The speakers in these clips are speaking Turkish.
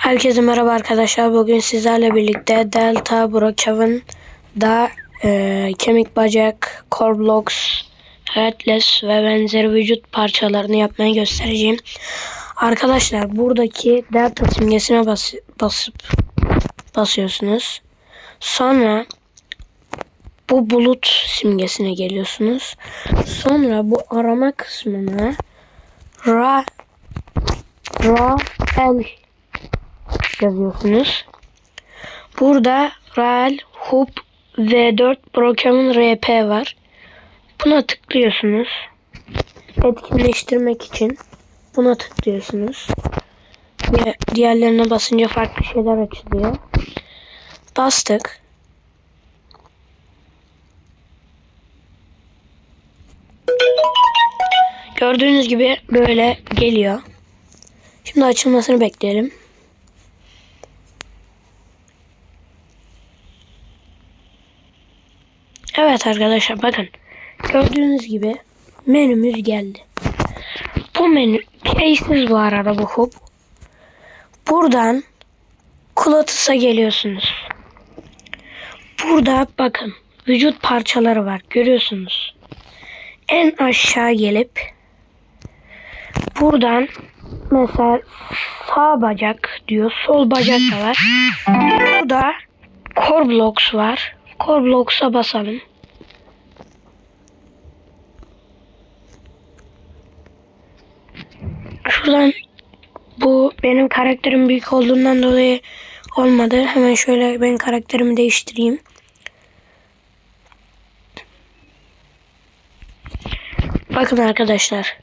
Herkese merhaba arkadaşlar. Bugün sizlerle birlikte Delta Brookhaven da e, kemik bacak, core blocks, headless ve benzeri vücut parçalarını yapmayı göstereceğim. Arkadaşlar buradaki Delta simgesine bas, basıp basıyorsunuz. Sonra bu bulut simgesine geliyorsunuz. Sonra bu arama kısmına ra ra el yazıyorsunuz. Burada Real Hub V4 Brokeman RP var. Buna tıklıyorsunuz. Etkinleştirmek için buna tıklıyorsunuz. Ve diğerlerine basınca farklı şeyler açılıyor. Bastık. Gördüğünüz gibi böyle geliyor. Şimdi açılmasını bekleyelim. Evet arkadaşlar bakın. Gördüğünüz gibi menümüz geldi. Bu menü case'siz bu arada bu hub. Buradan Kulatus'a geliyorsunuz. Burada bakın vücut parçaları var görüyorsunuz. En aşağı gelip buradan mesela sağ bacak diyor sol bacak da var. Burada core blocks var. Core blocks'a basalım. Şuradan bu benim karakterim büyük olduğundan dolayı olmadı. Hemen şöyle ben karakterimi değiştireyim. Bakın arkadaşlar.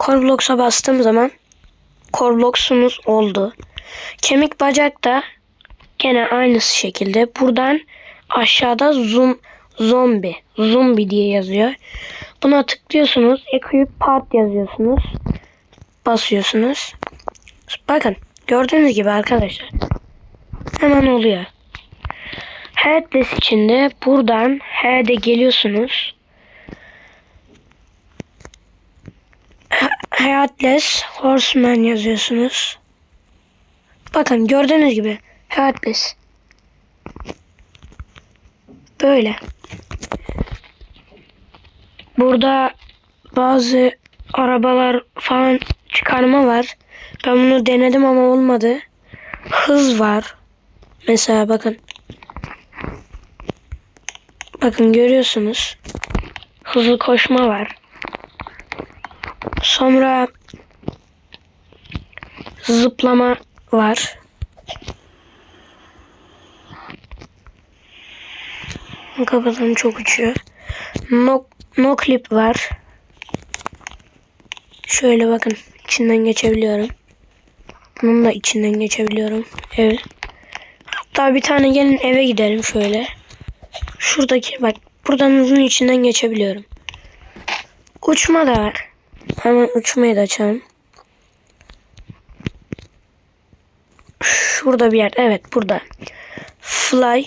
Core Blocks'a bastığım zaman Core Blocks'umuz oldu. Kemik bacak da gene aynı şekilde. Buradan aşağıda zoom zombi zombi diye yazıyor. Buna tıklıyorsunuz. Equip part yazıyorsunuz. Basıyorsunuz. Bakın gördüğünüz gibi arkadaşlar. Hemen oluyor. Headless içinde buradan H'de geliyorsunuz. Headless Horseman yazıyorsunuz. Bakın gördüğünüz gibi Headless. Böyle. Burada bazı arabalar falan çıkarma var. Ben bunu denedim ama olmadı. Hız var. Mesela bakın. Bakın görüyorsunuz. Hızlı koşma var. Sonra zıplama var. Kapatalım çok uçuyor. No, no clip var. Şöyle bakın içinden geçebiliyorum. Bunun da içinden geçebiliyorum. Evet. Hatta bir tane gelin eve gidelim şöyle. Şuradaki bak buradan bunun içinden geçebiliyorum. Uçma da var. Hemen uçmayı da açalım. Şurada bir yer. Evet burada. Fly.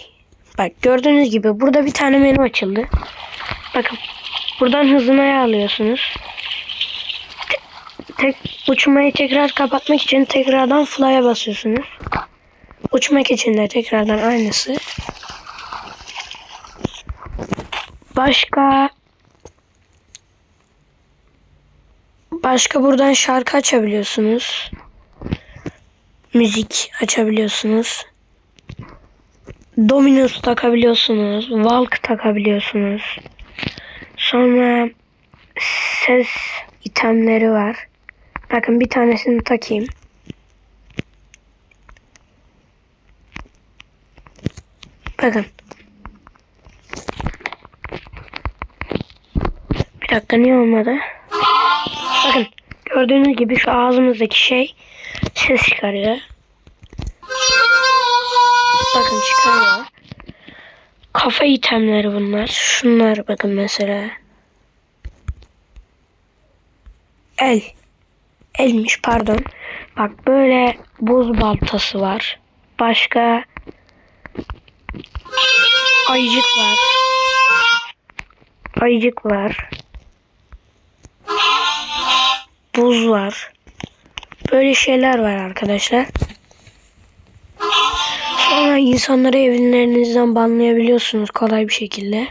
Bak gördüğünüz gibi burada bir tane menü açıldı. Bakın. Buradan hızını ayarlıyorsunuz. Tek, uçmayı tekrar kapatmak için tekrardan fly'a basıyorsunuz. Uçmak için de tekrardan aynısı. Başka Başka buradan şarkı açabiliyorsunuz. Müzik açabiliyorsunuz. Dominus takabiliyorsunuz. Valk takabiliyorsunuz. Sonra ses itemleri var. Bakın bir tanesini takayım. Bakın. Bir dakika niye olmadı? Bakın gördüğünüz gibi şu ağzımızdaki şey ses çıkarıyor. Bakın çıkarıyor. Kafa itemleri bunlar. Şunlar bakın mesela. El. Elmiş pardon. Bak böyle buz baltası var. Başka ayıcık var. Ayıcık var. Buz var. Böyle şeyler var arkadaşlar. Sonra insanları evlerinizden banlayabiliyorsunuz kolay bir şekilde.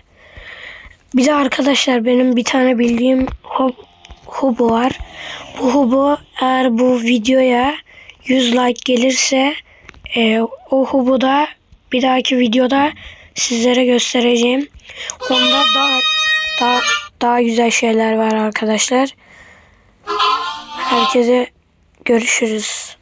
Bir de arkadaşlar benim bir tane bildiğim hob, hobo var. Bu hobo eğer bu videoya 100 like gelirse e, o hoboda bir dahaki videoda sizlere göstereceğim. Onda daha daha daha güzel şeyler var arkadaşlar. Herkese görüşürüz.